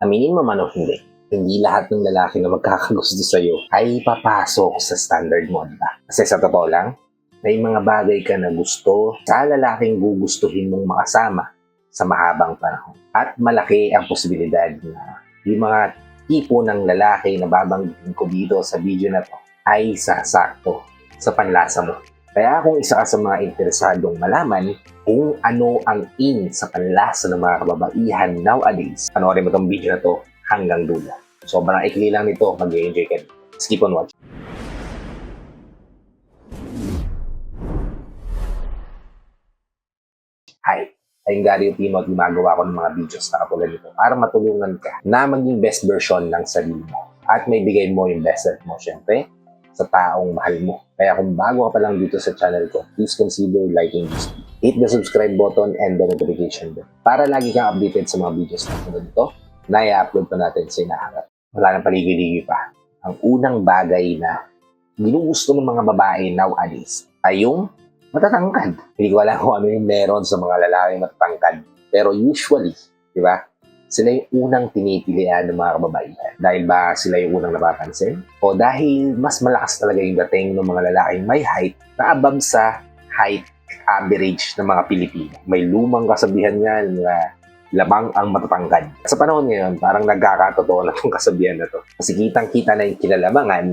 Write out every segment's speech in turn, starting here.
Aminin mo man o hindi, hindi lahat ng lalaki na magkakagusto sa'yo ay papasok sa standard mo, di ba? Kasi sa totoo lang, may mga bagay ka na gusto sa lalaking gugustuhin mong makasama sa mahabang panahon. At malaki ang posibilidad na yung mga tipo ng lalaki na babanggitin ko dito sa video na to ay sasakto sa panlasa mo. Kaya kung isa ka sa mga interesadong malaman kung ano ang in sa panlasa ng mga kababaihan nowadays, panoorin mo tong video na to hanggang dulo. Sobrang ikli lang nito, mag-enjoy ka. Let's keep on watching. Hi, I'm Gary Timo at gumagawa ko ng mga videos na katulad nito para matulungan ka na maging best version ng sarili mo at may bigay mo yung best self mo, syempre, sa taong mahal mo. Kaya kung bago ka pa lang dito sa channel ko, please consider liking this video. Hit the subscribe button and the notification bell para lagi kang updated sa mga videos na tulad nito na i-upload pa natin sa inaharap. Wala nang paligid pa. Ang unang bagay na ginugusto ng mga babae nowadays ay yung matatangkad. Hindi ko alam kung ano yung meron sa mga lalaki matatangkad. Pero usually, di ba, sila yung unang pinipilian ng mga kababaihan. Dahil ba sila yung unang napapansin? O dahil mas malakas talaga yung dating ng mga lalaking may height na above sa height average ng mga Pilipino. May lumang kasabihan yan na lamang ang matatangkad. Sa panahon ngayon, parang nagkakatotoo na itong kasabihan na to. Kasi kitang-kita na yung kilalamangan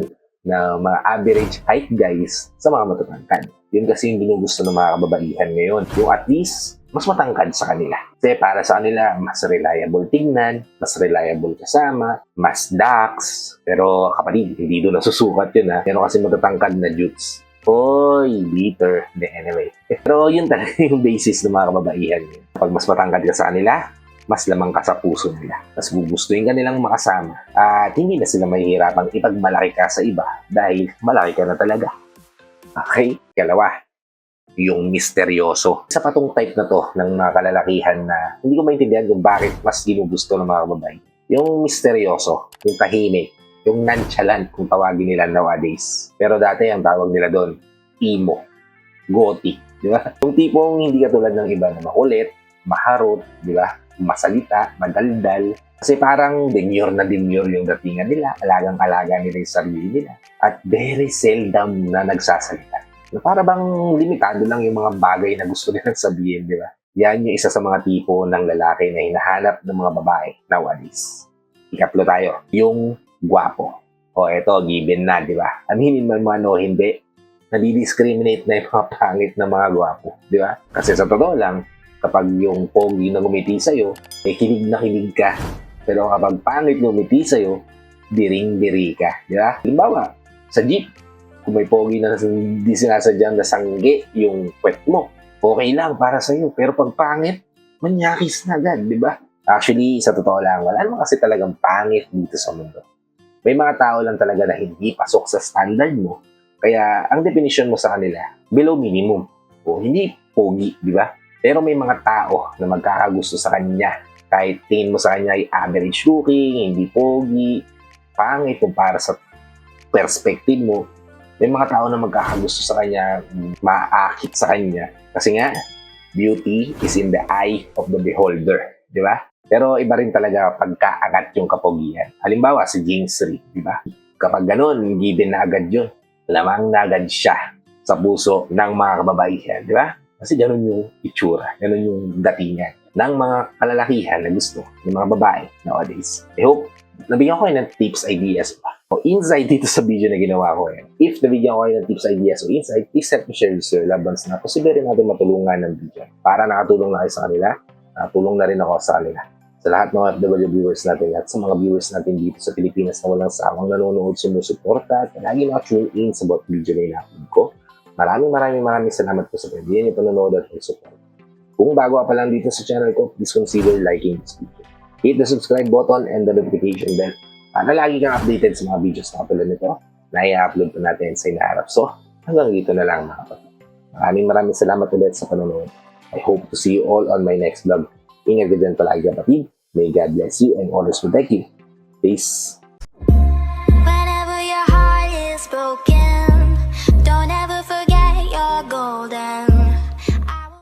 ng mga average height guys sa mga matatangkad. Yun kasi yung ginugusto ng mga kababaihan ngayon. Yung at least, mas matangkad sa kanila. Kasi para sa kanila, mas reliable tingnan, mas reliable kasama, mas dax. Pero kapatid, hindi doon nasusukat yun ha. Meron kasi matatangkad na jutes. Oy, bitter. De, anyway. Pero yun talaga yung basis ng mga kababaihan. Kapag mas matangkad ka sa kanila, mas lamang ka sa puso nila. Mas gugustuhin ka nilang makasama. At hindi na sila mahihirapang ipagmalaki ka sa iba dahil malaki ka na talaga. Okay? Kalawa, yung misteryoso. Sa patong type na to ng mga kalalakihan na hindi ko maintindihan kung bakit mas ginugusto ng mga babae. Yung misteryoso, yung tahimik, yung nonchalant kung tawagin nila nowadays. Pero dati ang tawag nila doon, emo, gothic, di ba? Yung tipong hindi katulad ng iba na makulit, maharot, di ba? Masalita, madaldal. Kasi parang demure na demure yung datingan nila, alagang-alaga nila yung sarili nila. At very seldom na nagsasalita. Na para bang limitado lang yung mga bagay na gusto nilang sabihin, di ba? Yan yung isa sa mga tipo ng lalaki na hinahanap ng mga babae nowadays. Ikatlo tayo, yung gwapo. O eto, given na, di ba? Aminin man mo ano, hindi. Nadi-discriminate na yung mga pangit na mga gwapo, di ba? Kasi sa totoo lang, kapag yung pogi na ngumiti sa'yo, eh kilig na kilig ka. Pero kapag pangit ngumiti sa'yo, biring-biri ka, di ba? Halimbawa, sa jeep, kung may pogi na hindi sinasadyang nasangge yung kwet mo, okay lang para sa'yo. Pero pag pangit, manyakis na agad, di ba? Actually, sa totoo lang, wala naman kasi talagang pangit dito sa mundo. May mga tao lang talaga na hindi pasok sa standard mo. Kaya ang definition mo sa kanila, below minimum. O hindi pogi, di ba? Pero may mga tao na magkakagusto sa kanya. Kahit tingin mo sa kanya ay average looking, hindi pogi, pangit kumpara sa perspective mo, may mga tao na magkakagusto sa kanya, maakit sa kanya. Kasi nga, beauty is in the eye of the beholder. Di ba? Pero iba rin talaga pagkaangat yung kapogihan. Halimbawa, si James Reed, di ba? Kapag ganun, given na agad yun. Lamang na agad siya sa puso ng mga kababaihan, di ba? Kasi ganun yung itsura, ganun yung datingan ng mga kalalakihan na gusto ng mga babae nowadays. I hope nabigyan ko kayo ng tips, ideas pa. O insight dito sa video na ginawa ko yan. If nabigyan ko kayo ng tips, ideas o insight, please help me share this to your loved ones na posible rin natin matulungan ng video. Para nakatulong na kayo sa kanila, nakatulong na rin ako sa kanila. Sa lahat ng FW viewers natin at sa mga viewers natin dito sa Pilipinas na walang sawang nanonood, sumusuporta at lagi naka-tune in sa bawat video na ina-upload ko. Maraming maraming maraming salamat po sa pagbiyan niyo panonood at pag-support. Kung bago pa lang dito sa channel ko, please consider liking this video. Hit the subscribe button and the notification bell para lagi kang updated sa mga videos na katulad nito na i-upload pa natin sa inaharap. So, hanggang dito na lang mga kapatid. Maraming maraming salamat ulit sa panonood. I hope to see you all on my next vlog. Ingat ka dyan palagi kapatid. May God bless you and always protect you. Peace. Whenever your heart is broken